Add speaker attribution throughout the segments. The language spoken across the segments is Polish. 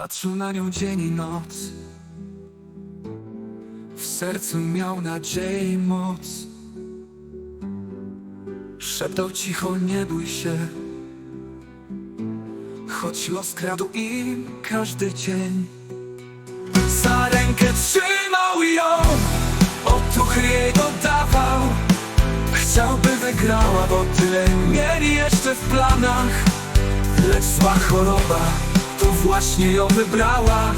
Speaker 1: Patrzył na nią dzień i noc. W sercu miał nadzieję i moc. Szeptał cicho, nie bój się. Choć los kradł im każdy dzień. Za rękę trzymał ją. Otuchy jej dodawał. Chciałby wygrała, bo tyle mieli jeszcze w planach. Lecz zła choroba właśnie ją wybrała.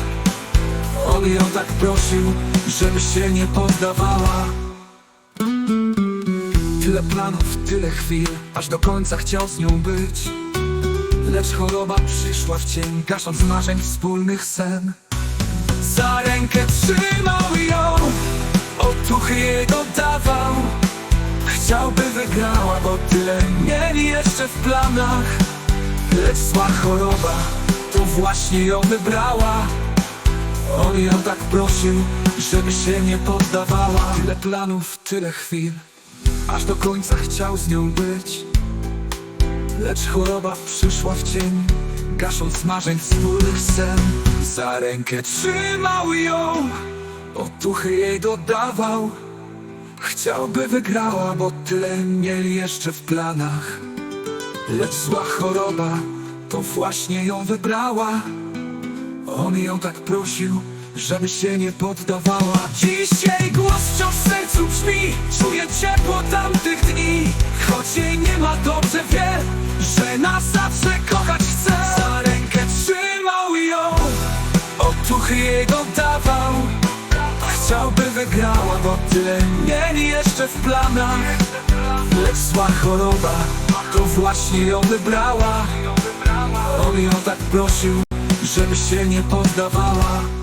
Speaker 1: On ją tak prosił, żeby się nie poddawała. Tyle planów, tyle chwil, aż do końca chciał z nią być. Lecz choroba przyszła w cień, gasząc marzeń wspólnych sen. Za rękę trzymał ją, otuchy jej dodawał Chciałby wygrała, bo tyle mieli jeszcze w planach. Lecz zła choroba to właśnie ją wybrała. On ją tak prosił, żeby się nie poddawała. Tyle planów, tyle chwil Aż do końca chciał z nią być. Lecz choroba przyszła w cień Gasząc marzeń wspólnych sen Za rękę trzymał ją Otuchy jej dodawał. Chciałby wygrała, bo tyle mieli jeszcze w planach. Lecz zła choroba to właśnie ją wybrała. On ją tak prosił, żeby się nie poddawała. Dziś jej głos wciąż w sercu brzmi. Czuję ciepło tamtych dni. Choć jej nie ma, dobrze wie Że nas zawsze kochać chce. Za rękę trzymał ją. Otuchy jej dodawał Chciałby wygrała, bo tyle mieli jeszcze w planach. Lecz zła choroba to właśnie ją wybrała On ją tak prosił, żeby się nie poddawała